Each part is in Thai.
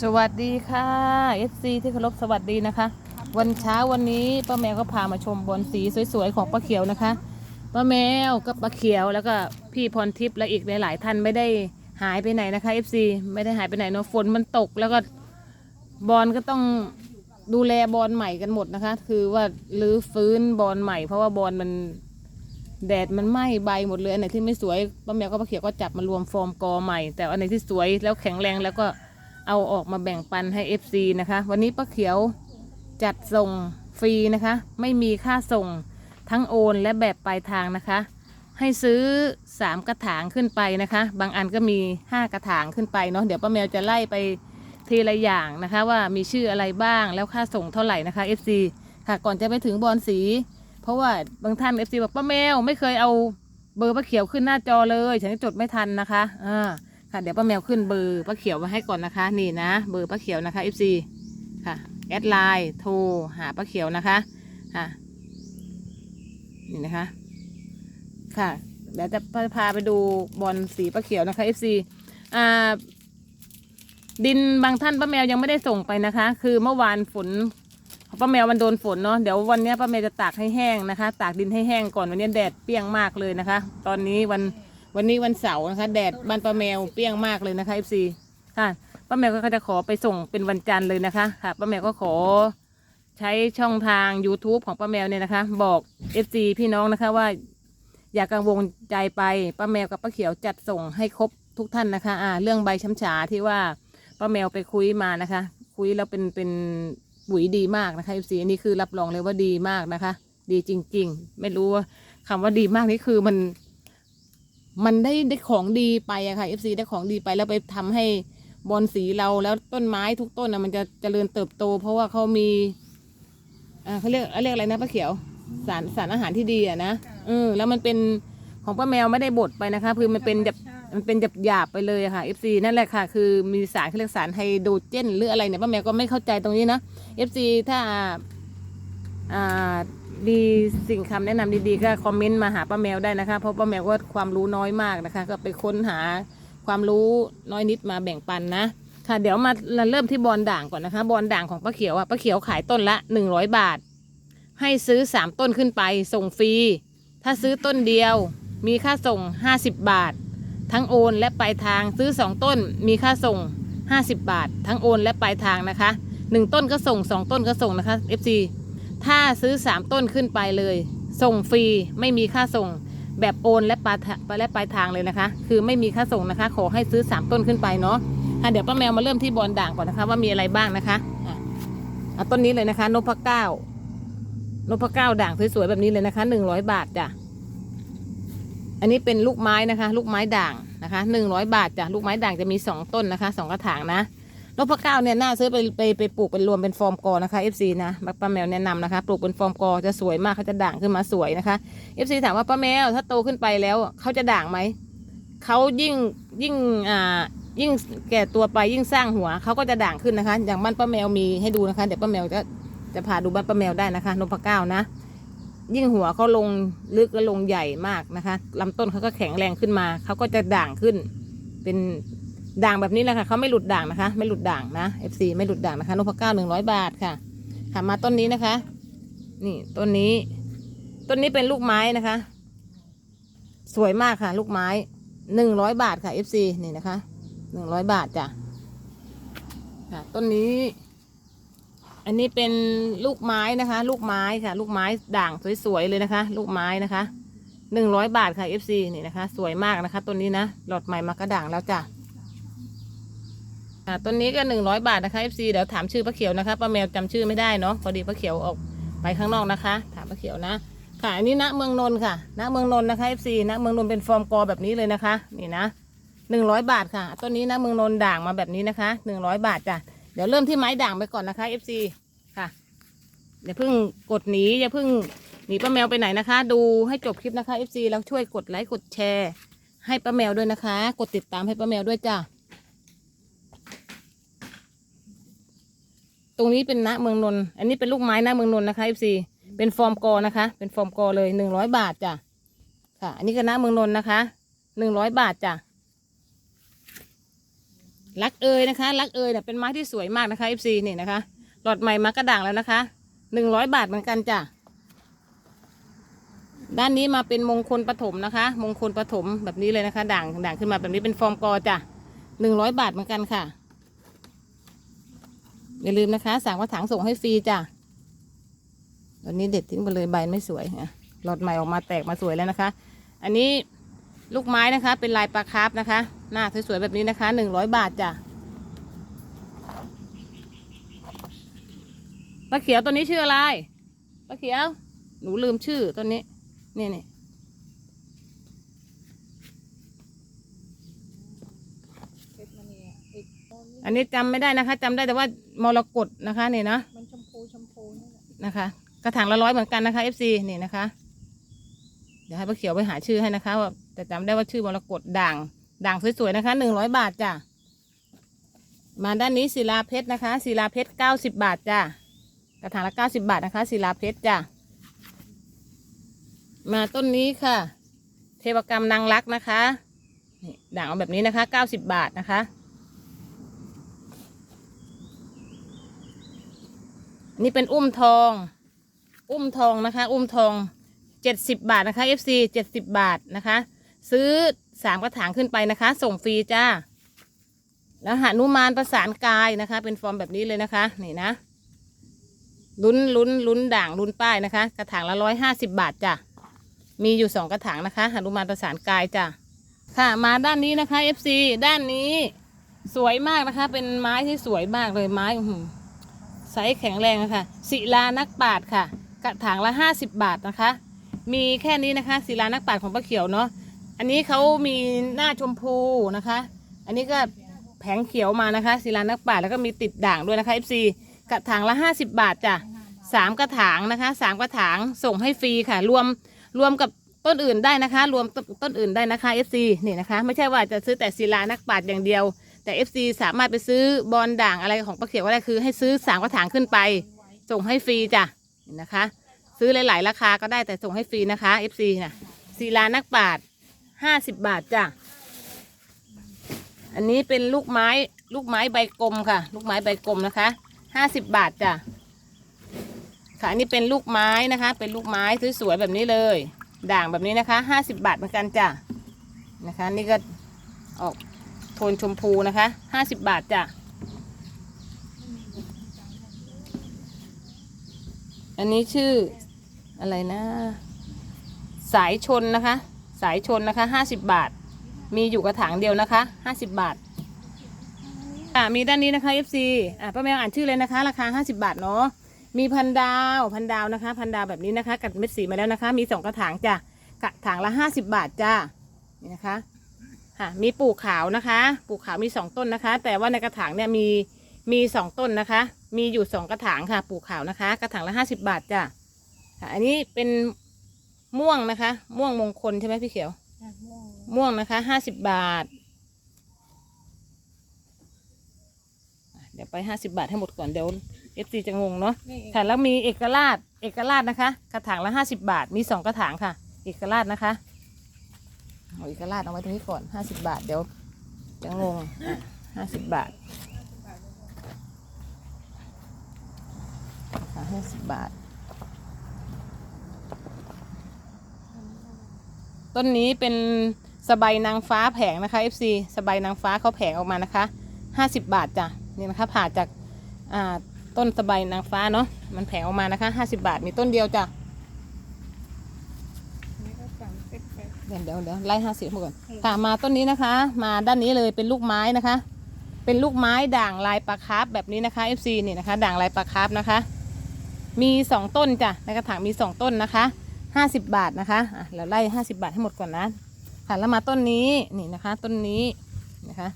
สวัสดีค่ะ FC ที่เคารพสวัสดีนะคะ วันเช้าวันนี้ป้าแมวก็พามาชมบอลสีสวยๆของป้าเขียวนะคะป้าแมวกับป้าเขียวแล้วก็พี่พรทิพย์และอีกหลายๆท่านไม่ได้หายไปไหนนะคะ FC ไม่ได้หายไปไหนเนาะฝนมันตกแล้วก็บอลก็ต้องดูแลบอลใหม่กันหมดนะคะ คือว่ารื้อฟื้นบอลใหม่ เพราะว่าบอลมันแดดมันไหม้ใบหมดเลยอันไหนที่ไม่สวยป้าแมวกับป้าเขียวก็จับมารวมฟอร์มกอใหม่ แต่อันไหนที่สวยแล้วแข็งแรงแล้วก็ เอาออกมาแบ่งปันให้ FC นะคะ วันนี้ป้าเขียวจัดส่งฟรีนะคะ ไม่มีค่าส่งทั้งโอนและแบบปลายทางนะคะ ให้ซื้อ 3 กระถางขึ้นไปนะคะ บางอันก็มี 5 กระถางขึ้นไปเนาะเดี๋ยวป้าแมวจะไล่ไปทีละอย่างนะคะ ว่ามีชื่ออะไรบ้างแล้วค่าส่งเท่าไหร่นะคะ FC ค่ะก่อนจะไปถึงบอลสี เพราะว่าบางท่านเอฟซีบอกป้าแมวไม่เคยเอาเบอร์ป้าเขียวขึ้นหน้าจอเลย ฉันจดไม่ทันนะคะอ่า ค่ะเดี๋ยวป้าแมวขึ้นเบอร์ป้าเขียวมาให้ก่อนนะคะ นี่นะ เบอร์ป้าเขียวนะคะเอฟซีค่ะแอดไลน์โทรหาป้าเขียวนะคะค่ะนี่นะคะ ค่ะเดี๋ยวจะพาไปดูบอลสีป้าเขียวนะคะเอฟซีอ่าดินบางท่านป้าแมวยังไม่ได้ส่งไปนะคะ คือเมื่อวานฝนป้าแมวมันโดนฝนเนาะเดี๋ยววันนี้ป้าแมวจะตากให้แห้งนะคะ ตากดินให้แห้งก่อนวันนี้แดดเปรี้ยงมากเลยนะคะ ตอนนี้วัน วันนี้วันเสาร์นะคะ แดดบ้านป้าแมวเปรี้ยงมากเลยนะคะ FC ค่ะป้าแมวก็จะขอไปส่งเป็นวันจันทร์เลยนะคะค่ะป้าแมวก็ขอใช้ช่องทาง YouTube ของป้าแมวเนี่ยนะคะ บอก FC พี่น้องนะคะว่า อย่ากังวลใจไปป้าแมวกับป้าเขียวจัดส่งให้ครบทุกท่านนะคะอ่าเรื่องใบช้ำฉาที่ว่าป้าแมวไปคุยมานะคะ คุยแล้วเป็นเป็นปุ๋ยดีมากนะคะ FC อันนี้คือรับรองเลยว่าดีมากนะคะ ดีจริง ๆ ไม่รู้ว่าคำว่าดีมากนี่คือมัน มันได้ได้ของดีไปอะค่ะ FC ได้ของดีไปแล้วไปทำให้บอลสีเราแล้วต้นไม้ทุกต้นอะมันจะเจริญเติบโต เพราะว่าเขามีอ่าเขาเรียกเรียกอะไรนะป้าเขียว สารสารอาหารที่ดีอะนะเออแล้วมันเป็นของป้าแมวไม่ได้บดไปนะคะ คือมันเป็นแบบมันเป็นหยาบหยาบไปเลยอะค่ะ FC นั่นแหละค่ะ คือมีสารเขาเรียกสารไฮโดรเจนหรืออะไรเนี่ยป้าแมวก็ไม่เข้าใจตรงนี้นะ FC ถ้าอ่า ดีสิ่งคำแนะนำดีๆก็คอมเมนต์มาหาป้าแมวได้นะคะ เพราะป้าแมวก็ความรู้น้อยมากนะคะ ก็ไปค้นหาความรู้น้อยนิดมาแบ่งปันนะ ค่ะ เดี๋ยวมาเริ่มที่บอลด่างก่อนนะคะบอลด่างของป้าเขียวอะป้าเขียวขายต้นละหนึ่งร้อยบาท ให้ซื้อสามต้นขึ้นไป ส่งฟรี ถ้าซื้อต้นเดียว มีค่าส่งห้าสิบบาท ทั้งโอนและปลายทางซื้อสองต้น มีค่าส่งห้าสิบบาท ทั้งโอนและปลายทางนะคะหนึ่งต้นก็ส่งสองต้นก็ส่งนะคะ FC ถ้าซื้อสามต้นขึ้นไปเลย ส่งฟรีไม่มีค่าส่งแบบโอนและปลายและปลายทางเลยนะคะ คือไม่มีค่าส่งนะคะ ขอให้ซื้อสามต้นขึ้นไปเนาะอะเดี๋ยวป้าแมวมาเริ่มที่บอลด่างก่อนนะคะ ว่ามีอะไรบ้างนะคะอะเอาต้นนี้เลยนะคะนพเก้านพเก้าด่างสวยๆแบบนี้เลยนะคะหนึ่งร้อยบาทจ้ะอันนี้เป็นลูกไม้นะคะ ลูกไม้ด่างนะคะหนึ่งร้อยบาทจ้ะลูกไม้ด่างจะมีสองต้นนะคะสองกระถางนะ นพเก้าเนี่ยน่าซื้อไปไปไปปลูกเป็นรวมเป็นฟอร์มกอนะคะ FC นะป้าแมวแนะนำนะคะ ปลูกเป็นฟอร์มกอจะสวยมากเขาจะด่างขึ้นมาสวยนะคะ FC ถามว่าป้าแมวถ้าโตขึ้นไปแล้วเขาจะด่างไหมเขายิ่งยิ่งอ่ายิ่งแก่ตัวไปยิ่งสร้างหัวเขาก็จะด่างขึ้นนะคะ อย่างบ้านป้าแมวมีให้ดูนะคะเดี๋ยวป้าแมวจะจะพาดูบ้านป้าแมวได้นะคะนพเก้านะยิ่งหัวเขาลงลึกและลงใหญ่มากนะคะลำต้นเขาก็แข็งแรงขึ้นมาเขาก็จะด่างขึ้น เป็น ด่างแบบนี้แหละค่ะเขาไม่หลุดด่างนะคะ ไม่หลุดด่างนะ FC ไม่หลุดด่างนะคะนพเก้าหนึ่งร้อยบาทค่ะค่ะมาต้นนี้นะคะ นี่ต้นนี้ ต้นนี้เป็นลูกไม้นะคะ สวยมากค่ะ ลูกไม้หนึ่งร้อยบาทค่ะ FC นี่นะคะหนึ่งร้อยบาทจ้ะค่ะ ต้นนี้ อันนี้เป็นลูกไม้นะคะ ลูกไม้ค่ะ ลูกไม้ด่างสวยๆเลยนะคะ ลูกไม้นะคะหนึ่งร้อยบาทค่ะ FC นี่นะคะ สวยมากนะคะต้นนี้นะหลอดใหม่มากระด่างแล้วจ้ะ ค่ะต้นนี้ก็หนึ่งร้อยบาทนะคะ FC เดี๋ยวถามชื่อป้าเขียวนะคะป้าแมวจำชื่อไม่ได้เนาะพอดีป้าเขียวออกไปข้างนอกนะคะ ถามป้าเขียวนะ ค่ะอันนี้ณเมืองนนท์ค่ะณเมืองนนท์นะคะ FC ณเมืองนนท์เป็นฟอร์มกอแบบนี้เลยนะคะ นี่นะหนึ่งร้อยบาทค่ะต้นนี้ณเมืองนนท์ด่างมาแบบนี้นะคะหนึ่งร้อยบาทจ้ะเดี๋ยวเริ่มที่ไม้ด่างไปก่อนนะคะ FC ค่ะอย่าเพิ่งกดหนีอย่าเพิ่งหนีป้าแมวไปไหนนะคะ ดูให้จบคลิปนะคะ FC แล้วช่วยกดไลค์กดแชร์ ให้ป้าแมวด้วยนะคะ กดติดตามให้ป้าแมวด้วยจ้ะ ตรงนี้เป็นณเมืองนนท์อันนี้เป็นลูกไม้ณเมืองนนท์นะคะ FC เป็นฟอร์มกอนะคะ เป็นฟอร์มกอเลยหนึ่งร้อยบาทจ้ะค่ะ อันนี้ก็ณเมืองนนท์นะคะหนึ่งร้อยบาทจ้ะรักเอยนะคะรักเอยเนี่ยเป็นไม้ที่สวยมากนะคะ FC นี่นะคะ หลอดใหม่มากระด่างแล้วนะคะหนึ่งร้อยบาทเหมือนกันจ้ะด้านนี้มาเป็นมงคลปฐมนะคะ มงคลปฐมแบบนี้เลยนะคะ ด่างด่างขึ้นมาแบบนี้เป็นฟอร์มกอจ้ะหนึ่งร้อยบาทเหมือนกันค่ะ อย่าลืมนะคะ สั่งกระถางส่งให้ฟรีจ้ะวันนี้เด็ดทิ้งไปเลยใบไม่สวยนะหลอดใหม่ออกมาแตกมาสวยแล้วนะคะ อันนี้ลูกไม้นะคะ เป็นลายปลาคาร์ฟนะคะ หน้าสวยๆแบบนี้นะคะหนึ่งร้อยบาทจ้ะปลาเขียวตัวนี้ชื่ออะไรปลาเขียว หนูลืมชื่อตัวนี้ นี่นี่เนี่ยอันนี้จำไม่ได้นะคะจำได้แต่ว่า มรกตนะคะนี่นะมันชมพูชมพูนี่แหละนะคะ กระถางละร้อยเหมือนกันนะคะ FC นี่นะคะ เดี๋ยวให้ป้าเขียวไปหาชื่อให้นะคะว่าแต่จำได้ว่าชื่อมรกตด่าง ด่างสวยๆนะคะหนึ่งร้อยบาทจ้ะมาด้านนี้ศิลาเพชรนะคะศิลาเพชรเก้าสิบบาทจ้ะกระถางละเก้าสิบาทนะคะศิลาเพชรจ้ะมาต้นนี้ค่ะ เทวกรรมนางรักนะคะนี่ด่างเอาแบบนี้นะคะเก้าสิบบาทนะคะ นี่เป็นอุ้มทอง อุ้มทองนะคะ อุ้มทองเจ็ดสิบบาทนะคะ FC เจ็ดสิบบาทนะคะ ซื้อสามกระถางขึ้นไปนะคะ ส่งฟรีจ้า แล้วหนุมานประสานกายนะคะ เป็นฟอร์มแบบนี้เลยนะคะ นี่นะลุ้นลุ้นลุ้นด่างลุ้นป้ายนะคะ กระถางละร้อยห้าสิบบาทจ้ะมีอยู่สองกระถางนะคะหนุมานประสานกายจ้ะค่ะมาด้านนี้นะคะ FC ด้านนี้สวยมากนะคะ เป็นไม้ที่สวยมากเลยไม้ ไซส์แข็งแรงนะคะศิลานักปาดค่ะ กระถางละห้าสิบบาทนะคะ มีแค่นี้นะคะศิลานักปาดของป้าเขียวเนาะอันนี้เขามีหน้าชมพูนะคะ อันนี้ก็แผงเขียวมานะคะศิลานักปาดแล้วก็มีติดด่างด้วยนะคะ FC กระถางละห้าสิบบาทจ้ะสามกระถางนะคะสามกระถางส่งให้ฟรีค่ะ รวมรวมกับต้นอื่นได้นะคะ รวมต้นต้นอื่นได้นะคะ FC นี่นะคะ ไม่ใช่ว่าจะซื้อแต่ศิลานักปาดอย่างเดียว แต่ FC สามารถไปซื้อบอลด่างอะไรของป้าเขียวก็ได้คือให้ซื้อสามกระถางขึ้นไป ส่งให้ฟรีจ้ะนะคะ ซื้อหลาย ๆ ราคาก็ได้แต่ส่งให้ฟรีนะคะ FC นะศิลานักปาดห้าสิบบาทจ้ะอันนี้เป็นลูกไม้ลูกไม้ใบกลมค่ะ ลูกไม้ใบกลมนะคะห้าสิบบาทจ้ะค่ะอันนี้เป็นลูกไม้นะคะ เป็นลูกไม้สวยๆแบบนี้เลย ด่างแบบนี้นะคะห้าสิบบาทเหมือนกันจ้ะนะคะ นี่ก็ออก โทนชมพูนะคะห้าสิบบาทจ้ะ อันนี้ชื่ออะไรนะ สายชนนะคะ สายชนนะคะห้าสิบบาท มีอยู่กระถางเดียวนะคะห้าสิบบาทอ่ามีด้านนี้นะคะ FC อ่าป้าแมวอ่านชื่อเลยนะคะ ราคาห้าสิบาทเนาะมีพันดาวพันดาวนะคะ พันดาวแบบนี้นะคะ กัดเม็ดสีมาแล้วนะคะ มีสองกระถางจ้ะกระถางละห้าสิบาทจ้านี่นะคะ ค่ะมีปลูกขาวนะคะปลูกขาวมีสองต้นนะคะ แต่ว่าในกระถางเนี่ยมีมีสองต้นนะคะ มีอยู่สองกระถางค่ะปลูกขาวนะคะ กระถางละห้าสิบาทจ้ะค่ะอันนี้เป็นม่วงนะคะ ม่วงมงคลใช่ไหมพี่เขียวอะม่วงม่วงนะคะห้าสิบบาทอะเดี๋ยวไปห้าสิบาทให้หมดก่อนเดี๋ยวเอฟซีจะงงเนาะนี่ค่ะแล้วมีเอกราชเอกราชนะคะ กระถางละห้าสิบาท มีสองกระถางค่ะ เอกราชนะคะ เอาเอกราชเอาไว้ตรงนี้ก่อนห้าสิบาท เดี๋ยวจะงงห้าสิบบาทห้าสิบบาท ต้นนี้เป็นสบายนางฟ้าแผงนะคะ FC สบายนางฟ้าเขาแผงออกมานะคะห้าสิบบาทจ้ะนี่นะคะผ่าจากต้นสบายนางฟ้าเนาะมันแผงออกมานะคะห้าสิบาทมีต้นเดียวจ้ะ นี่ก็สามสิบแปด เดี๋ยวเดี๋ยวเดี๋ยวไล่ห้าสิบก่อนค่ะมาต้นนี้นะคะ มาด้านนี้เลยเป็นลูกไม้นะคะ เป็นลูกไม้ด่างลายปลาคาร์ฟแบบนี้นะคะ FC นี่นะคะ ด่างลายปลาคาร์ฟนะคะ มีสองต้นจ้ะในกระถางมีสองต้นนะคะห้าสิบบาทนะคะอะเราไล่ห้าสิบาทให้หมดก่อนนะค่ะแล้วมาต้นนี้นี่นะคะ ต้นนี้นะคะ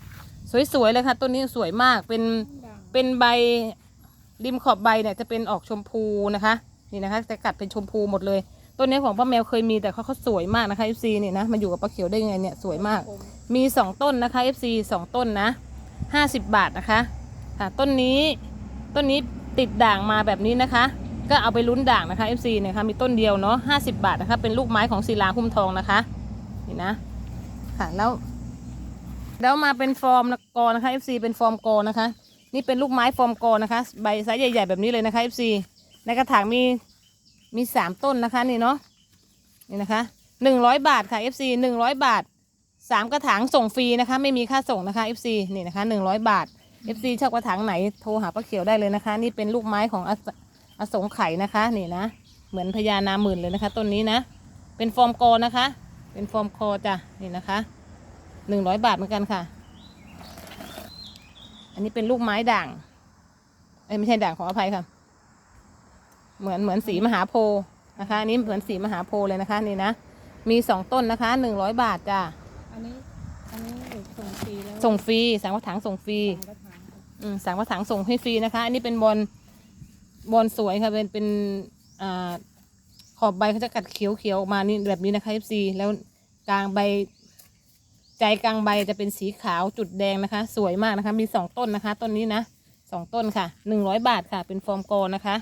สวยๆเลยค่ะ ต้นนี้สวยมากเป็นด่างเป็นใบริมขอบใบเนี่ยจะเป็นออกชมพูนะคะ นี่นะคะจะกัดเป็นชมพูหมดเลย ต้นนี้ของป้าแมวเคยมีแต่เขาเขาสวยมากนะคะ FC เนี่ยนะมาอยู่กับป้าเขียวได้ยังไงเนี่ยสวยมาก มีสองต้นนะคะ FC สองต้นนะห้าสิบบาทนะคะค่ะต้นนี้ต้นนี้ติดด่างมาแบบนี้นะคะ ก็เอาไปลุ้นด่างนะคะ FC เนี่ยค่ะมีต้นเดียวเนาะห้าสิบบาทนะคะ เป็นลูกไม้ของศิลาหุ้มทองนะคะนี่นะค่ะแล้ว แล้วมาเป็นฟอร์มกอนะคะ FC เป็นฟอร์มกอนะคะ นี่เป็นลูกไม้ฟอร์มกอนะคะ ใบไซส์ใหญ่ ๆ แบบนี้เลยนะคะ FC ในกระถางมี มีสามต้นนะคะนี่เนาะนี่นะคะหนึ่งร้อยบาทค่ะ FC หนึ่งร้อยบาทสามกระถางส่งฟรีนะคะ ไม่มีค่าส่งนะคะ FC นี่นะคะหนึ่งร้อยบาท FC ชอบกระถางไหนโทรหาป้าเขียวได้เลยนะคะ นี่เป็นลูกไม้ของอสอสงไข่นะคะนี่นะ เหมือนพญานาหมื่นเลยนะคะต้นนี้นะ เป็นฟอร์มกอนะคะ เป็นฟอร์มคอจ้ะนี่นะคะหนึ่งร้อยบาทเหมือนกันค่ะ อันนี้เป็นลูกไม้ด่างเอ้ไม่ใช่ด่างขออภัยค่ะ เหมือนเหมือนสีมหาโพธิ์นะคะอันนี้เหมือนสีมหาโพธิ์เลยนะคะนี่นะมีสองต้นนะคะหนึ่งร้อยบาทจ้ะอันนี้อันนี้ส่งฟรีแล้วส่งฟรีสังกระถางส่งฟรีสองกระถางค่ะอืมสังกระถางส่งให้ฟรีนะคะ อันนี้เป็นบอลบอลสวยค่ะเป็นเป็นอ่าขอบใบเขาจะกัดเขียวเขียวๆออกมานี่แบบนี้นะคะ FC แล้วกลางใบ ใจกลางใบจะเป็นสีขาวจุดแดงนะคะ สวยมากนะคะ มีสองต้นนะคะ ต้นนี้นะสองต้นค่ะหนึ่งร้อยบาทค่ะ เป็นฟอร์มโกนะคะ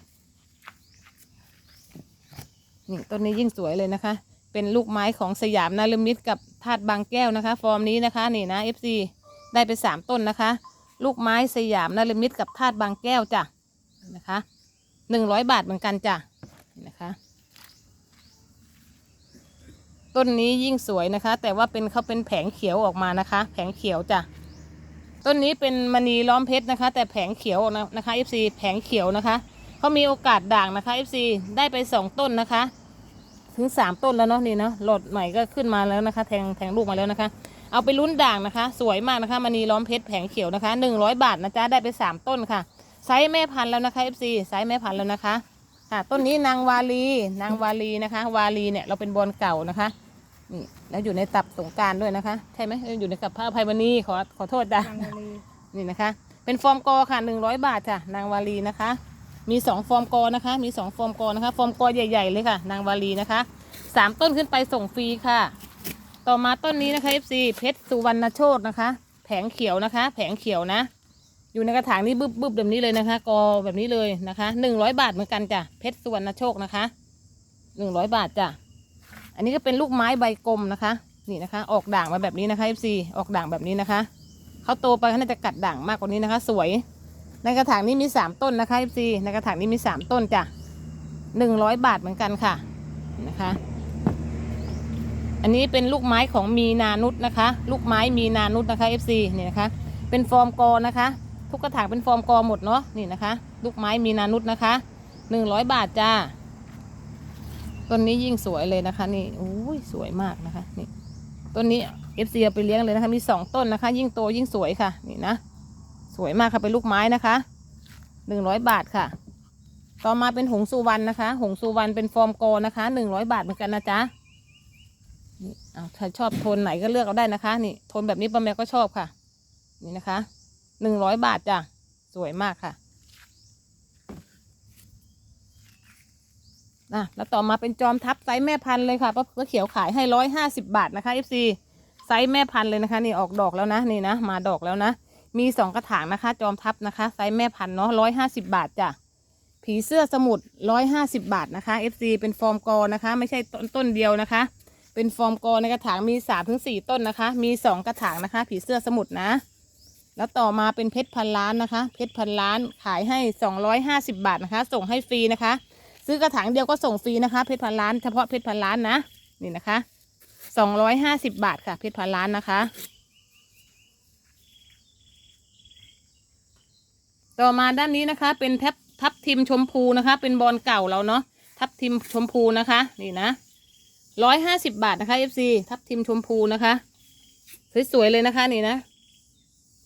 นี่ต้นนี้ยิ่งสวยเลยนะคะ เป็นลูกไม้ของสยามนาลมิตกับธาตุบางแก้วนะคะ ฟอร์มนี้นะคะนี่นะ FC ได้ไปสามต้นนะคะ ลูกไม้สยามนาลมิตกับธาตุบางแก้วจ้ะนะคะหนึ่งร้อยบาทเหมือนกันจ้ะนี่นะคะ ต้นนี้ยิ่งสวยนะคะ แต่ว่าเป็นเขาเป็นแผงเขียวออกมานะคะ แผงเขียวจ้ะต้นนี้เป็นมณีล้อมเพชรนะคะ แต่แผงเขียวนะนะคะ FC แผงเขียวนะคะเขามีโอกาสด่างนะคะ FC ได้ไปสองต้นนะคะ ถึงสามต้นแล้วเนาะนี่เนาะหลอดใหม่ก็ขึ้นมาแล้วนะคะ แทงแทงลูกมาแล้วนะคะ เอาไปลุ้นด่างนะคะ สวยมากนะคะมณีล้อมเพชรแผงเขียวนะคะหนึ่งร้อยบาทนะจ๊ะได้ไปสามต้นค่ะไซส์แม่พันธุ์แล้วนะคะ FC ไซส์แม่พันธุ์แล้วนะคะค่ะต้นนี้นางวาลีนางวาลีนะคะ วาลีเนี่ยเราเป็นบอลเก่านะคะนี่แล้วอยู่ในตับสงกรารด้วยนะคะ ใช่ไหมเอออยู่ในกับพระอภัยมณีขอขอโทษจ้ะทางวลีนี่นะคะ เป็นฟอร์มกอค่ะหนึ่งร้อยบาทจ้ะนางวาลีนะคะ มีสองฟอร์มกอนะคะ มีสองฟอร์มกอนะคะ ฟอร์มกอใหญ่ ๆ เลยค่ะ นางวาลีนะคะสามต้นขึ้นไปส่งฟรีค่ะ ต่อมาต้นนี้นะคะ FC เพชรสุวรรณโชตนะคะ แผงเขียวนะคะ แผงเขียวนะ อยู่ในกระถางนี้บึบบึบแบบนี้เลยนะคะ กอแบบนี้เลยนะคะหนึ่งร้อยบาทเหมือนกันจ้ะ เพชรสุวรรณโชคนะคะหนึ่งร้อยบาทจ้ะ อันนี้ก็เป็นลูกไม้ใบกลมนะคะ นี่นะคะ ออกด่างมาแบบนี้นะคะ FC ออกด่างแบบนี้นะคะ เขาโตไปเขาน่าจะกัดด่างมากกว่านี้นะคะ สวย ในกระถางนี้มีสามต้นนะคะ FC ในกระถางนี้มีสามต้นจ้ะหนึ่งร้อยบาทเหมือนกันค่ะนะคะ อันนี้เป็นลูกไม้ของมีนานุษนะคะ ลูกไม้มีนานุษนะคะ FC นี่นะคะ เป็นฟอร์มกอนะคะ ทุกกระถางเป็นฟอร์มกอหมดเนาะนี่นะคะ ลูกไม้มีนานุษนะคะหนึ่งร้อยบาทจ้าต้นนี้ยิ่งสวยเลยนะคะ นี่โอ้ยสวยมากนะคะ นี่ต้นนี้เอฟซีเอาไปเลี้ยงเลยนะคะ มีสองต้นนะคะ ยิ่งโตยิ่งสวยค่ะ นี่นะ วยมากค่ะเป็นลูกไม้นะคะหนึ่งร้อยบาทค่ะ ต่อมาเป็นหงสุวรรณนะคะ หงสุวรรณเป็นฟอร์มโกนะคะหนึ่งร้อยบาทเหมือนกันนะจ๊ะนี่เอาถ้าชอบโทนไหนก็เลือกเอาได้นะคะนี่โทนแบบนี้ป้าแมวก็ชอบค่ะ นี่นะคะหนึ่งร้อยบาทจ้ะสวยมากค่ะนะแล้วต่อมาเป็นจอมทัพไซส์แม่พันธุ์เลยค่ะป้าป้าเขียวขายให้ร้อยห้าสิบาทนะคะ FC ไซส์แม่พันธุ์เลยนะคะ นี่ออกดอกแล้วนะนี่นะมาดอกแล้วนะ มีสองกระถางนะคะ จอมทัพนะคะ ไซส์แม่พันธุ์เนาะร้อยห้าสิบาทจ้ะผีเสื้อสมุทรร้อยห้าสิบาทนะคะ FC เป็นฟอร์มกอนะคะ ไม่ใช่ต้นต้นเดียวนะคะ เป็นฟอร์มกอในกระถางมีสามถึงสี่ต้นนะคะ มีสองกระถางนะคะ ผีเสื้อสมุทรนะ แล้วต่อมาเป็นเพชรพันล้านนะคะ เพชรพันล้านขายให้สองร้อยห้าสิบาทนะคะ ส่งให้ฟรีนะคะ ซื้อกระถางเดียวก็ส่งฟรีนะคะ เพชรพันล้านเฉพาะเพชรพันล้านนะ นี่นะคะสองร้อยห้าสิบบาทค่ะ เพชรพันล้านนะคะ ต่อมาด้านนี้นะคะ เป็นแท็บทับทิมชมพูนะคะ เป็นบอลเก่าเราเนาะทับทิมชมพูนะคะ นี่นะร้อยห้าสิบบาทนะคะ FC ทับทิมชมพูนะคะสวยๆเลยนะคะนี่นะ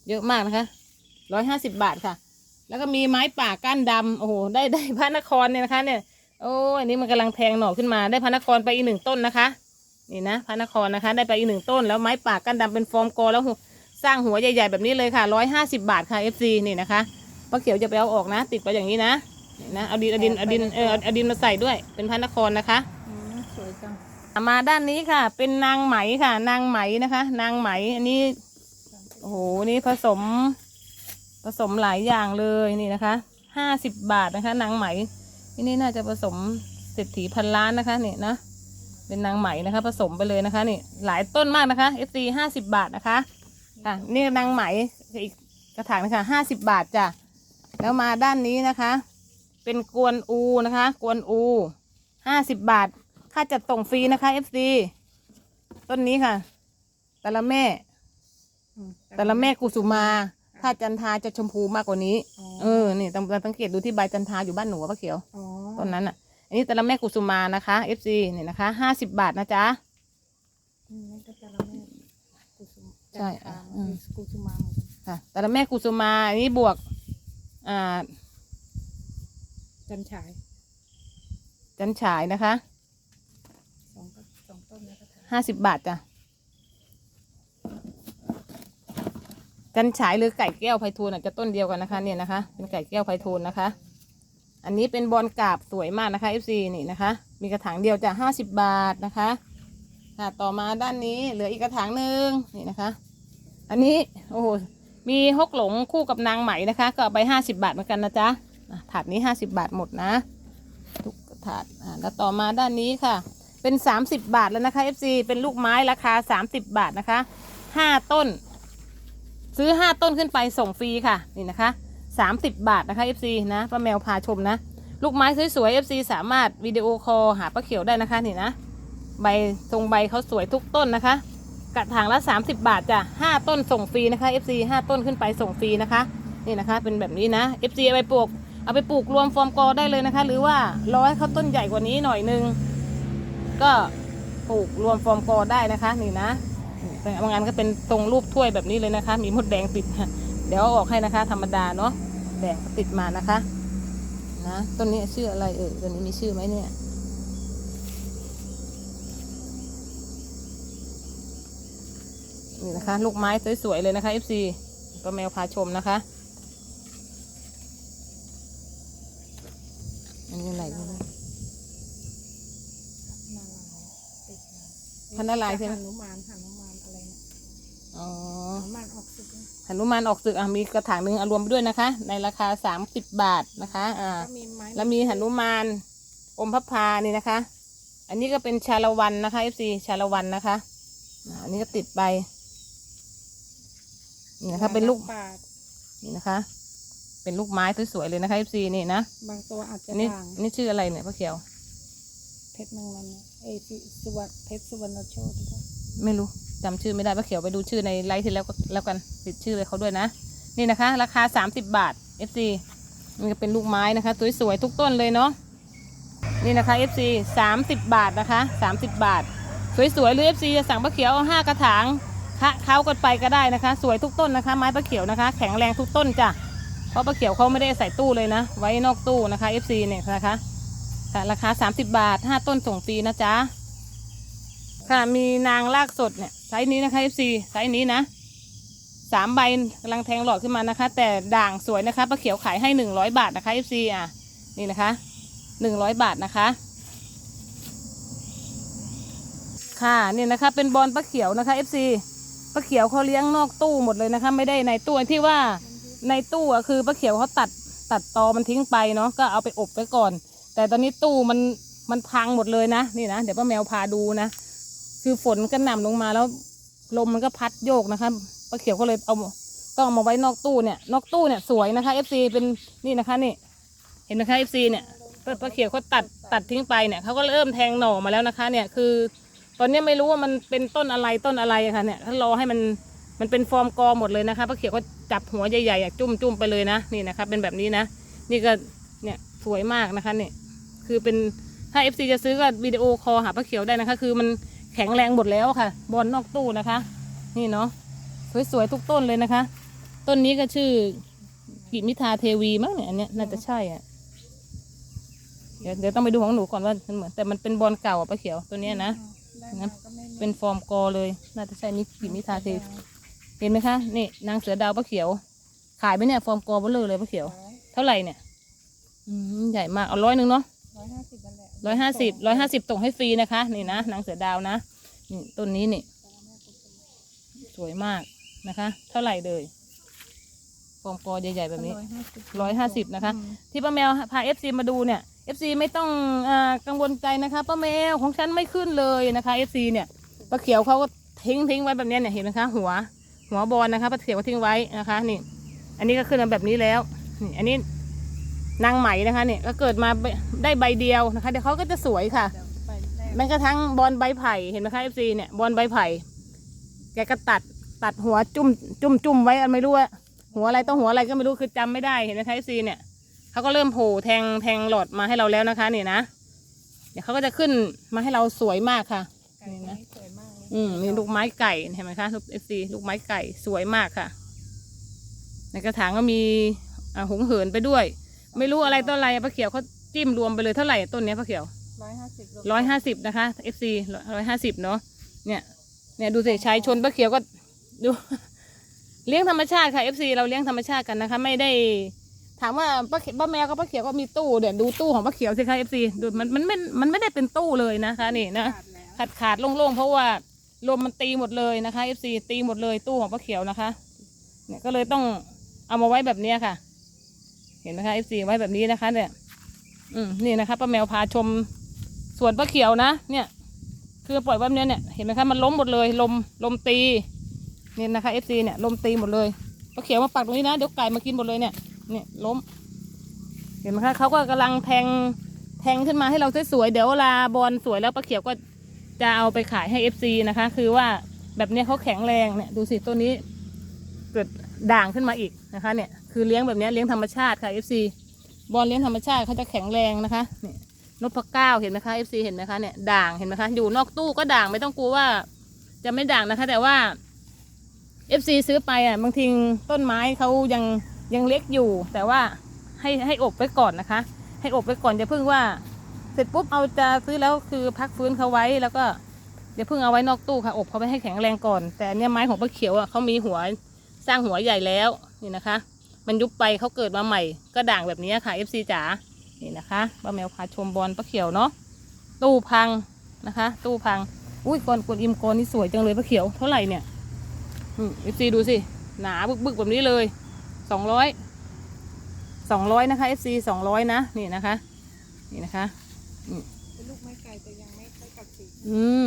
เยอะมากนะคะร้อยห้าสิบบาทค่ะ แล้วก็มีไม้ป่าก้านดำโอ้โหได้ได้พระนครเนี่ยนะคะ เนี่ยโอ้อันนี้มันกำลังแทงหน่อขึ้นมาได้พระนครไปอีกหนึ่งต้นนะคะ นี่นะพระนครนะคะ ได้ไปอีกหนึ่งต้น แล้วไม้ป่าก้านดำเป็นฟอร์มกอแล้วหัวสร้างหัวใหญ่ ๆ แบบนี้เลยค่ะร้อยห้าสิบาทค่ะ FC นี่นะคะ ป้าเขียวจะไปเอาออกนะ ติดไปอย่างนี้นะนี่นะเอาดินเอาดินเอาดินเออเอาเอาดินมาใส่ด้วย เป็นพระนครนะคะอืมสวยจังมาด้านนี้ค่ะ เป็นนางไหมค่ะ นางไหมนะคะ นางไหมอันนี้โอ้โหนี่ผสม ผสมหลายอย่างเลยนี่นะคะห้าสิบบาทนะคะ นางไหมอันนี่น่าจะผสมเศรษฐีพันล้านนะคะนี่นะเป็นนางไหมนะคะ ผสมไปเลยนะคะนี่หลายต้นมากนะคะ FC ห้าสิบบาทนะคะนค่ะนี่นางไหมอีกกระถางนะคะห้าสิบบาทจ้ะ แล้วมาด้านนี้นะคะ เป็นกวนอูนะคะ กวนอูห้าสิบบาท ค่าจัดส่งฟรีนะคะ FC ต้นนี้ค่ะแต่ละแม่อืมแต่ละแม่กุสุมาถ้าจันทาจะชมพูมากกว่านี้อ๋อเออนี่ต้องสังเกตดูที่ใบจันทาอยู่บ้านหนูอะป้าเขียวอ๋อต้นนั้นอะ อันนี้แต่ละแม่กุสุมานะคะ FC เนี่ยนะคะห้าสิบบาทนะจ๊ะอืมนั่นก็แต่ละแม่กุสุมใช่จันทราอืมกุสุมาเหมือนกันค่ะแต่ละแม่กุสุมาอันนี้บวก อ่า จันฉายจันฉายนะคะสองก็สองต้นนะกระถางห้าสิบบาทจ้ะ จันฉายหรือไก่แก้วไพฑูรย์อาจจะต้นเดียวกันนะคะ เนี่ยนะคะ เป็นไก่แก้วไพฑูรย์นะคะ อันนี้เป็นบอลกราบสวยมากนะคะ FC นี่นะคะ มีกระถางเดียวจ้ะห้าสิบบาทนะคะ ค่ะ ต่อมาด้านนี้เหลืออีกกระถางหนึ่งนี่นะคะ อันนี้ โอ้โห มีฮกหลงคู่กับนางไหมนะคะ ก็เอาไปห้าสิบาทเหมือนกันนะจ๊ะถาดนี้ห้าสิบาทหมดนะ ทุกถาดอ่าแล้วต่อมาด้านนี้ค่ะ เป็น 30 บาทแล้วนะคะ FC เป็นลูกไม้ราคา 30 บาทนะคะ 5 ต้น ซื้อ 5 ต้นขึ้นไปส่งฟรีค่ะนี่นะคะ 30 บาทนะคะ FC นะป้าแมวพาชมนะ ลูกไม้สวยๆ FC สามารถวิดีโอคอลหาป้าเขียวได้นะคะนี่นะใบทรงใบเขาสวยทุกต้นนะคะ กระถางละ 30 บาทจ้ะ5ต้นส่งฟรีนะคะ FC 5 ต้นขึ้นไปส่งฟรีนะคะ นี่นะคะ เป็นแบบนี้นะ FC เอาไปปลูก เอาไปปลูกรวมฟอร์มกอได้เลยนะคะ หรือว่ารอให้เขาต้นใหญ่กว่านี้หน่อยนึง ก็ปลูกรวมฟอร์มกอได้นะคะ นี่นะบางอันก็เป็นทรงรูปถ้วยแบบนี้เลยนะคะ มีมดแดงติด เดี๋ยวอออกให้นะคะ ธรรมดาเนาะแดงติดมานะคะ นะต้นนี้ชื่ออะไรเออต้นนี้มีชื่อไหมเนี่ย นี่นะคะ ลูกไม้สวยๆเลยนะคะ FC ก็แมวพาชมนะคะ อันนี้อะไรไม่รู้นาลายติดมาพันนาลายใช่ไหมหนุมานหนุมานอะไรเนี่ยอ๋อหนุมานออกสุดเลยหนุมานออกศึกอะมีกระถางหนึ่งเอารวมไปด้วยนะคะ ในราคาสามสิบบาทนะคะอ่าก็มีไม้แล้วมีหนุมานอมพับพานี่นะคะ อันนี้ก็เป็นชาละวันนะคะ FC ชาละวันนะคะอ่าอันนี้ก็ติดไป นี่นะคะเป็นลูกปาดนี่นะคะ เป็นลูกไม้สวยๆเลยนะคะ FC นี่นะบางตัวอาจจะอันนี้ด่างอันนี้ชื่ออะไรเนี่ยพ่อเขียว เพชรเมืองมันเอยสิสุวรรณเพชรสุวรรณโชติไม่รู้จำชื่อไม่ได้พ่อเขียวไปดูชื่อในไลฟ์ที่แล้วก็แล้วกันติดชื่อเลยเขาด้วยนะ นี่นะคะ ราคา 30 บาท FC นี่ก็เป็นลูกไม้นะคะ สวยๆทุกต้นเลยเนาะนี่นะคะ FC 30 บาทนะคะ 30 บาท สวยๆหรือ FC จะสั่งป้าเขียวเอาห้ากระถาง คะเขากันไปก็ได้นะคะ สวยทุกต้นนะคะ ไม้ป้าเขียวนะคะ แข็งแรงทุกต้นจ้ะเพราะป้าเขียวเขาไม่ได้ใส่ตู้เลยนะ ไว้นอกตู้นะคะ FC เนี่ยนะคะค่ะราคา 30 บาท 5 ต้นส่งฟรีนะจ๊ะค่ะมีนางลากสดเนี่ยไซส์นี้นะคะ FC ไซส์นี้นะสามใบกำลังแทงหลอดขึ้นมานะคะ แต่ด่างสวยนะคะป้าเขียวขายให้หนึ่งร้อยบาทนะคะ FC อะนี่นะคะหนึ่งร้อยบาทนะคะค่ะเนี่ยนะคะเป็นบอลป้าเขียวนะคะ FC ป้าเขียวเขาเลี้ยงนอกตู้หมดเลยนะคะ ไม่ได้ในตู้ที่ว่าในตู้อะคือป้าเขียวเขาตัดตัดตอมันทิ้งไปเนาะก็เอาไปอบไว้ก่อน แต่ตอนนี้ตู้มันมันพังหมดเลยนะนี่นะเดี๋ยวป้าแมวพาดูนะคือฝนก็หน่ำลงมาแล้วลมมันก็พัดโยกนะคะป้าเขียวก็เลยเอาต้องเอามาไว้นอกตู้เนี่ยนอกตู้เนี่ยสวยนะคะ FC เป็นนี่นะคะนี่ เห็นนะคะ FC เนี่ยป้าป้าเขียวเขาตัดตัดทิ้งไปเนี่ยเขาก็เริ่มแทงหน่อมาแล้วนะคะ เนี่ยคือ ตอนนี้ไม่รู้ว่ามันเป็นต้นอะไรต้นอะไรค่ะเนี่ยถ้ารอให้มันมันเป็นฟอร์มกอหมดเลยนะคะป้าเขียวก็จับหัวใหญ่ๆจุ่มจุ่มๆไปเลยนะนี่นะคะเป็นแบบนี้นะ นี่ก็เนี่ยสวยมากนะคะเนี่ยคือเป็นถ้า FC จะซื้อก็วิดีโอคอลหาป้าเขียวได้นะคะ คือมันแข็งแรงหมดแล้วค่ะ บอลนอกตู้นะคะ นี่เนาะสวยๆทุกต้นเลยนะคะ ต้นนี้ก็ชื่อกิมิทาเทวีมั้งเนี่ยอันเนี้ยน่าจะใช่อะเดี๋ยวเดี๋ยวต้องไปดูของหนูก่อนว่ามันเหมือนแต่มันเป็นบอลเก่าอะป้าเขียวตัวเนี้ยนะ งั้มานก็ไม่เป็นฟอร์มกอเลย น่าจะใช่นี่กิมิทาเทวีเห็นไหมคะ นี่นางเสือดาวป้าเขียว ขายไหมเนี่ย ฟอร์มกอเบลเลอร์เลยป้าเขียว เท่าไหร่เนี่ย อืมใหญ่มาก เอาร้อยหนึ่งเนาะร้อยห้าสิบนั่นแหละร้อยห้าสิบร้อยห้าสิบส่งให้ฟรีนะคะ นี่นะนางเสือดาวนะนี่ต้นนี้นี่ สวยมากนะคะ เท่าไหร่เลยฟอร์มกอใหญ่ๆแบบนี้ร้อยห้าสิบ150นะคะ ที่ป้าแมวพาเอฟซีมาดูเนี่ย เอฟซีไม่ต้องอกังวลใจนะคะป้าแมวของฉันไม่ขึ้นเลยนะคะเอฟซีเนี่ยป้าเขียวเขาก็ทิ้งทิ้งไว้แบบนี้เนี่ยเห็นไหมคะหัว หัวบอลนะคะป้าเขียวทิ้งไว้นะคะนี่ อันนี้ก็ขึ้นมาแบบนี้แล้วนี่อันนี้นางไหมนะคะเนี่ยก็เกิดมาได้ใบเดียวนะคะเดี๋ยวเขาก็จะสวยค่ะแรกแม้กระทั่งบอลใบไผ่เห็นไหมคะเอฟซีเนี่ยบอลใบไผ่แกก็ตัดตัดหัวจุ่มจุ่มจุ่มไว้อันไม่รู้ว่าหัวอะไรต้องหัวอะไรก็ไม่รู้คือจำไม่ได้เห็นไหมคะเอฟซีเนี่ย เขาก็เริ่มโผล่แทงแทงหลอดมาให้เราแล้วนะคะเนี่ยนะเดี๋ยวเขาก็จะขึ้นมาให้เราสวยมากค่ะไก่ตัวนี้สวยมากเลยอืมนี่ลูกไม้ไก่เห็นไหมคะลูกเอฟซีลูกไม้ไก่สวยมากค่ะ ในกระถางก็มีอ่าหงเหินไปด้วย ไม่รู้อะไรต้นอะไรป้าเขียวเขาจิ้มรวมไปเลยเท่าไหร่ต้นเนี้ยป้าเขียวร้อยห้าสิบร้อยห้าสิบนะคะ FC ร้อยห้าสิบเนาะเนี่ยเนี่ยดูสิชายชนป้าเขียวก็ดู เลี้ยงธรรมชาติค่ะ FC เราเลี้ยงธรรมชาติกันนะคะ ไม่ได้ ถามว่าป้าเขียวป้าแมวกับป้าเขียวก็มีตู้เดี๋ยวดูตู้ของป้าเขียวสิคะ FC ดูมันมันไม่มันไม่ได้เป็นตู้เลยนะคะนี่นะขาดแล้วขาดขาดโล่งๆเพราะว่าลมมันตีหมดเลยนะคะ FC ตีหมดเลยตู้ของป้าเขียวนะคะเนี่ยก็เลยต้องเอามาไว้แบบเนี้ยค่ะ เห็นไหมคะ FC ไว้แบบนี้นะคะ เนี่ย อืมนี่นะคะป้าแมวพาชมสวนป้าเขียวนะ เนี่ยคือปล่อยไว้แบบเนี้ยเนี่ยเห็นไหมคะมันล้มหมดเลยลมลมตีเนี่ยนะคะ FC เนี่ยลมตีหมดเลยป้าเขียวมาปักตรงนี้นะเดี๋ยวไก่มากินหมดเลยเนี่ย เนี่ยล้ม เห็นไหมคะเขาก็กำลังแทงแทงขึ้นมาให้เราสวยๆเดี๋ยวเวลาบอลสวยแล้วป้าเขียวก็จะเอาไปขายให้ FC นะคะ คือว่าแบบนี้เขาแข็งแรงเนี่ยดูสิตัวนี้ เกิดด่างขึ้นมาอีกนะคะ เนี่ยคือเลี้ยงแบบนี้เลี้ยงธรรมชาติค่ะ FC บอลเลี้ยงธรรมชาติเขาจะแข็งแรงนะคะเนี่ยนพเก้าเห็นไหมคะ FC เห็นไหมคะเนี่ยด่างเห็นไหมคะอยู่นอกตู้ก็ด่างไม่ต้องกลัวว่า จะไม่ด่างนะคะ แต่ว่า FC ซื้อไปอะบางทีต้นไม้เขายัง ยังเล็กอยู่ แต่ว่าให้ให้อบไว้ก่อนนะคะ ให้อบไว้ก่อนอย่าเพิ่งว่า เสร็จปุ๊บเอาจะซื้อแล้วคือพักฟื้นเขาไว้แล้วก็อย่าเพิ่งเอาไว้นอกตู้ค่ะ อบเขาไว้ให้แข็งแรงก่อน แต่เนี้ยไม้ของป้าเขียวอะเขามีหัวสร้างหัวใหญ่แล้วนี่นะคะ มันยุบไปเขาเกิดมาใหม่ ก็ด่างแบบนี้ค่ะ FC จ๋านี่นะคะป้าแมวพาชมบอลป้าเขียวเนาะตู้พังนะคะ ตู้พังอุ้ยกอนกวนอิมกรนี่สวยจังเลยป้าเขียวเท่าไหร่เนี่ยอืม FC ดูสิหนาบึกๆแบบนี้เลย สองร้อยสองร้อยนะคะ FC สองร้อยนะนี่นะคะ นี่นะคะเป็นลูกไม้ไก่แต่ยังไม่ค่อยกัดสีอืม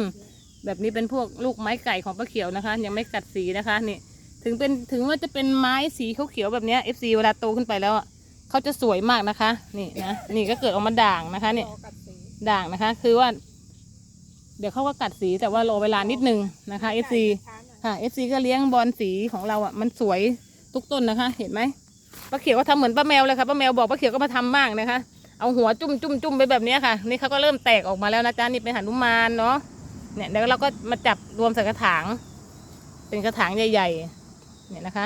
แบบนี้เป็นพวกลูกไม้ไก่ของป้าเขียวนะคะ ยังไม่กัดสีนะคะนี่ถึงเป็นถึงว่าจะเป็นไม้สีเขียวๆแบบเนี้ย FC เวลาโตขึ้นไปแล้วอะเขาจะสวยมากนะคะ นี่นะนี่ก็เกิดออกมาด่างนะคะเนี่ยรอกัดสีด่างนะคะ คือว่า เดี๋ยวเขาก็กัดสีแต่ว่ารอเวลานิดนึงนะคะ FC ช้าหน่อยค่ะ FC ก็เลี้ยงบอลสีของเราอะมันสวย ทุกต้นนะคะ เห็นไหมป้าเขียวก็ทำเหมือนป้าแมวเลยค่ะป้าแมวบอกป้าเขียวก็มาทำบ้างนะคะ เอาหัวจุ่มจุ่มจุ่มไปแบบนี้ค่ะ นี่เขาก็เริ่มแตกออกมาแล้วนะจ๊ะนี่เป็นหนุมานเนาะเนี่ยแล้วเราก็มาจับรวมใส่กระถาง เป็นกระถางใหญ่ๆเนี่ยนะคะ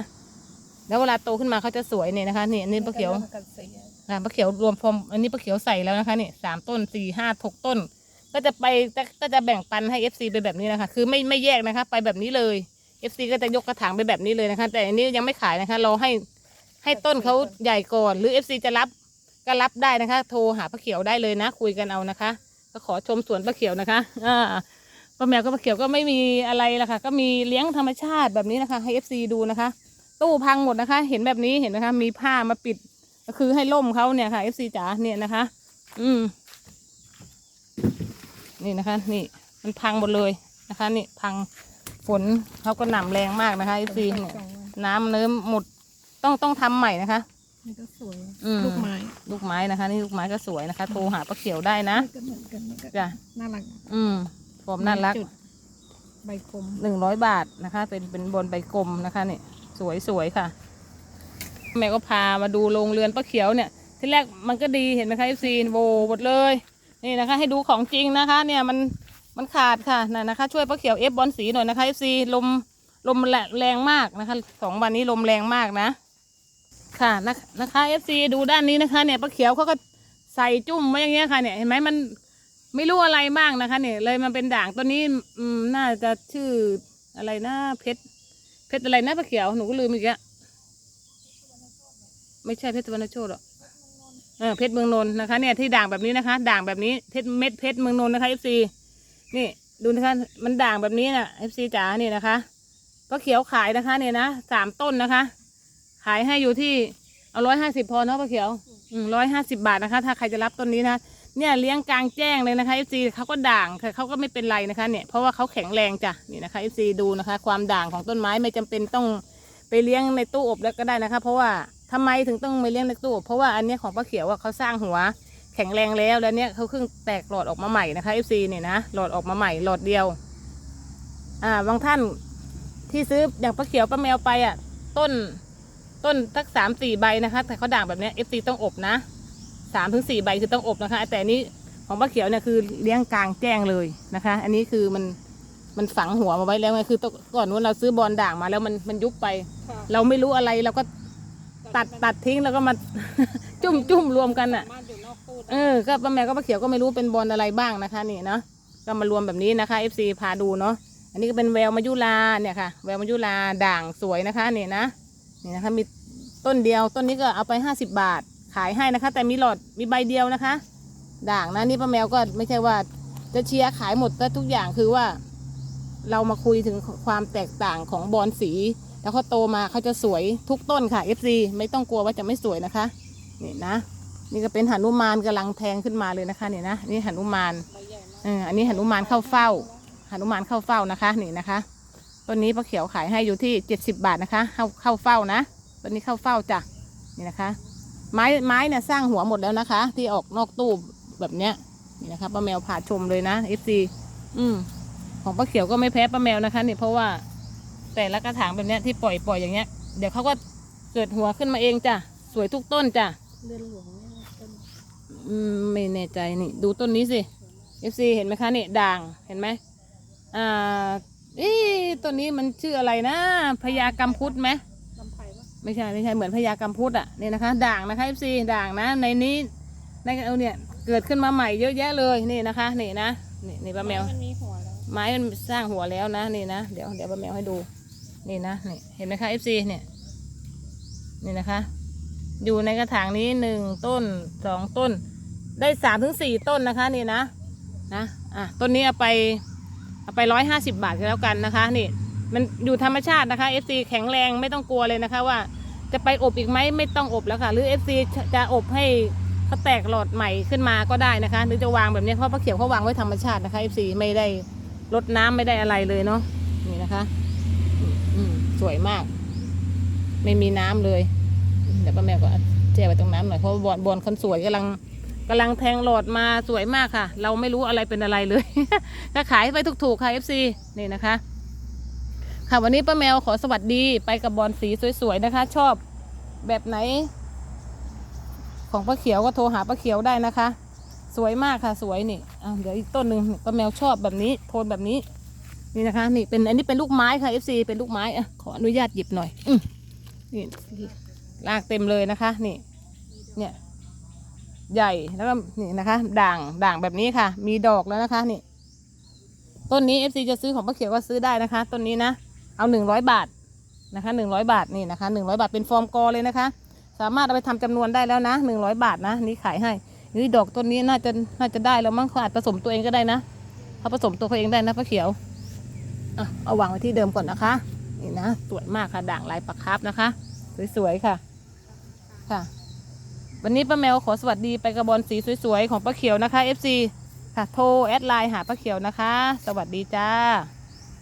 แล้วเวลาโตขึ้นมาเขาจะสวยเนี่ยนะคะนี่อันนี้ป้าเขียวค่ะป้าเขียวรวมพรมอันนี้ป้าเขียวใส่แล้วนะคะนี่สามต้นสี่ห้าหกต้น ก็จะไปก็จะแบ่งปันให้ FC ไปแบบนี้นะคะ คือไม่ไม่แยกนะคะ ไปแบบนี้เลย FC ก็จะยกกระถางไปแบบนี้เลยนะคะ แต่อันนี้ยังไม่ขายนะคะรอให้ให้ต้นเขาใหญ่ก่อน หรือ FC จะรับก็รับได้นะคะ โทรหาป้าเขียวได้เลยนะ คุยกันเอานะคะ ก็ขอชมสวนป้าเขียวนะคะอ่าป้าแมวกับป้าเขียวก็ไม่มีอะไรละค่ะ ก็มีเลี้ยงธรรมชาติแบบนี้นะคะ ให้ FC ดูนะคะ ตู้พังหมดนะคะ เห็นแบบนี้เห็นนะคะ มีผ้ามาปิดก็คือให้ล่มเขาเนี่ยค่ะ FC จ๋าเนี่ยนะคะ อืม นี่นะคะ นี่มันพังหมดเลยนะคะ นี่พัง นเขาก็หนำแรงมากนะคะ FC เนี่ยสองวันน้ำเนิ้มหมดต้องต้องทำใหม่นะคะนี่ก็สวยอืมลูกไม้ลูกไม้นะคะ นี่ลูกไม้ก็สวยนะคะ โทรหาป้าเขียวได้นะนี่ก็เหมือนกันนี่ก็จ้ะน่ารักอืมผมน่ารักจุดใบกลมหนึ่งร้อยบาทนะคะ เป็นเป็นบนใบกลมนะคะนี่สวยสวยค่ะ แม่ก็พามาดูโรงเรือนป้าเขียวเนี่ย ที่แรกมันก็ดีเห็นไหมคะเอฟซีโบหมดเลย นี่นะคะ ให้ดูของจริงนะคะ เนี่ยมัน มันขาดค่ะนะนะคะ ช่วยป้าเขียวเอฟบอลสีหน่อยนะคะเอฟซีลมลมแรงมากนะคะสองวันนี้ลมแรงมากนะ ค่ะนะนะคะเอฟซีดูด้านนี้นะคะ เนี่ยป้าเขียวเขาก็ใส่จุ่มไว้อย่างเงี้ยค่ะเนี่ยเห็นไหมมันไม่รู้อะไรบ้างนะคะ เนี่ย เลยมันเป็นด่างตัวนี้อืมน่าจะชื่ออะไรนะเพชรเพชรอะไรนะป้าเขียวหนูก็ลืมอีกแล้วไม่ใช่เพชรวรรณโชตหรอกเออเพชรเมืองนนท์นะคะ เนี่ยที่ด่างแบบนี้นะคะ ด่างแบบนี้เพชรเม็ดเพชรเมืองนนท์นะคะเอฟซี นี่ดูนะคะมันด่างแบบนี้น่ะเอฟซีจ๋านี่นะคะป้าเขียวขายนะคะเนี่ยนะสามต้นนะคะ ขายให้อยู่ที่เอาร้อยห้าสิบพอเนาะป้าเขียวร้อยห้าสิบาทนะคะ ถ้าใครจะรับต้นนี้นะเนี่ยเลี้ยงกลางแจ้งเลยนะคะ FC เขาก็ด่างค่เขาก็ไม่เป็นไรนะคะเนี่ยเพราะว่าเขาแข็งแรงจ้ะนี่นะคะ FC ดูนะคะ ความด่างของต้นไม้ไม่จำเป็นต้องไปเลี้ยงในตู้อบแล้วก็ได้นะคะ เพราะว่าทำไมถึงต้องไปเลี้ยงในตู้อบเพราะว่าอันนี้ของป้าเขียวว่าเขาสร้างหัว แข็งแรงแล้วแล้วเนี่ยเขาเพิ่งแตกหลอดออกมาใหม่นะคะ FC เนี่ยนะหลอดออกมาใหม่หลอดเดียว อ่าบางท่านที่ซื้ออย่างป้าเขียวป้าแมวไปอะ ต้นต้นสักสามสี่ใบนะคะ แต่เขาด่างแบบเนี้ย FC ต้องอบนะสามถึงสี่ใบคือต้องอบนะคะ แต่อันนี้ของป้าเขียวเนี่ยคือเลี้ยงกลางแจ้งเลยนะคะ อันนี้คือมันมันฝังหัวมาไว้แล้วไงคือต้องก่อนนู้นเราซื้อบอลด่างมาแล้วมันมันยุบไปค่ะเราไม่รู้อะไรเราก็ตัดตัดทิ้งแล้วก็มาจุ่มจุ่มรวมกันอะ เออก็ป้าแมวก็ป้าเขียวก็ไม่รู้เป็นบอลอะไรบ้างนะคะนี่เนาะก็มารวมแบบนี้นะคะ FC พาดูเนาะอันนี้ก็เป็นแววมายุลาเนี่ยค่ะ แววมายุลาด่างสวยนะคะนี่นะนี่นะคะมีต้นเดียวต้นนี้ก็เอาไปห้าสิบบาทขายให้นะคะ แต่มีหลอดมีใบเดียวนะคะ ด่างนะนี่ป้าแมวก็ไม่ใช่ว่าจะเชียร์ขายหมดแต่ทุกอย่างคือว่า เรามาคุยถึงความแตกต่างของบอลสี แล้วเขาโตมาเขาจะสวยทุกต้นค่ะ FC ไม่ต้องกลัวว่าจะไม่สวยนะคะนี่นะ นี่ก็เป็นหนุมานกำลังแทงขึ้นมาเลยนะคะนี่นะนี่หนุมานใบใหญ่มากเอออันนี้หนุมานเข้าเฝ้าหนุมานเข้าเฝ้านะคะนี่นะคะต้นนี้ป้าเขียวขายให้อยู่ที่เจ็ดสิบาทนะคะเข้าเข้าเฝ้านะต้นนี้เข้าเฝ้าจ้ะนี่นะคะ ไม้ไม้เนี่ยสร้างหัวหมดแล้วนะคะ ที่ออกนอกตู้แบบเนี้ยนี่นะคะป้าแมวพาชมเลยนะ FC อืมของป้าเขียวก็ไม่แพ้ป้าแมวนะคะนี่เพราะว่าแต่ละกระถางแบบเนี้ยที่ปล่อยปล่อยอย่างเงี้ย เดี๋ยวเขาก็เกิดหัวขึ้นมาเองจ้ะสวยทุกต้นจ้ะเรือนหลวง ไม่แน่ใจนี่ ดูต้นนี้สิ FC เห็นไหมคะนี่ด่างเห็นไหมอ่าเอ๊ะต้นนี้มันชื่ออะไรนะพญากำพุดไหมลำไผ่ปะไม่ใช่ไม่ใช่เหมือนพญากำพุดอะนี่นะคะ ด่างนะคะ FC ด่างนะ ในนี้ในเอาเนี่ยเกิดขึ้นมาใหม่เยอะแยะเลยนี่นะคะนี่นะนี่นี่ป้าแมวมันมีหัวแล้วไม้มันสร้างหัวแล้วนะนี่นะเดี๋ยวเดี๋ยวป้าแมวให้ดูนี่นะนี่เห็นไหมคะ FC เนี่ยนี่นะคะ อยู่ในกระถางนี้หนึ่งต้นสองต้น ได้สามถึงสี่ต้นนะคะนี่นะนะอะต้นนี้เอาไปเอาไปร้อยห้าสิบบาทก็แล้วกันนะคะนี่มันอยู่ธรรมชาตินะคะ FC แข็งแรงไม่ต้องกลัวเลยนะคะว่าจะไปอบอีกไหมไม่ต้องอบแล้วค่ะ หรือ FC จะอบให้เขาแตกหลอดใหม่ขึ้นมาก็ได้นะคะ หรือจะวางแบบนี้เพราะพระเขียวเขาวางไว้ธรรมชาตินะคะ FC ไม่ได้รดน้ำไม่ได้อะไรเลยเนาะนี่นะคะอืมสวยมาก ไม่มีน้ำเลยเดี๋ยวป้าแมวก็แช่ไว้ตรงน้ำหน่อยเพราะบอลบอลคนสวยกำลัง กำลังแทงหลอดมาสวยมากค่ะ เราไม่รู้อะไรเป็นอะไรเลยก็ขายไปถูกๆค่ะ FC นี่นะคะ ค่ะวันนี้ป้าแมวขอสวัสดีไปกับบอลสีสวยๆนะคะ ชอบแบบไหน ของป้าเขียวก็โทรหาป้าเขียวได้นะคะ สวยมากค่ะสวยนี่อ้าวเดี๋ยวอีกต้นหนึ่งป้าแมวชอบแบบนี้โทนแบบนี้ นี่นะคะ นี่เป็นอันนี้เป็นลูกไม้ค่ะ FC เป็นลูกไม้อะขออนุญาตหยิบหน่อยอืมนี่ลากเต็มเลยนะคะ นี่ เนี่ย ใหญ่แล้วก็นี่นะคะ ด่างด่างแบบนี้ค่ะ มีดอกแล้วนะคะนี่ ต้นนี้ FC จะซื้อของป้าเขียวก็ซื้อได้นะคะ ต้นนี้นะ เอาหนึ่งร้อยบาทนะคะหนึ่งร้อยบาทนี่นะคะหนึ่งร้อยบาทเป็นฟอร์มกอเลยนะคะ สามารถเอาไปทำจำนวนได้แล้วนะหนึ่งร้อยบาทนะนี่ขายให้นี่ดอกต้นนี้น่าจะน่าจะได้แล้วมั้งเขาอาจผสมตัวเองก็ได้นะเขาผสมตัวเขาเองได้นะป้าเขียวอะเอาวางไว้ที่เดิมก่อนนะคะนี่นะสวยมากค่ะด่างลายปักคาบนะคะ สวยๆค่ะ ค่ะ วันนี้ป้าแมวขอสวัสดีไปกระบอลสีสวยๆของป้าเขียวนะคะ FC ค่ะ โทรแอดไลน์หาป้าเขียวนะคะ สวัสดีจ้า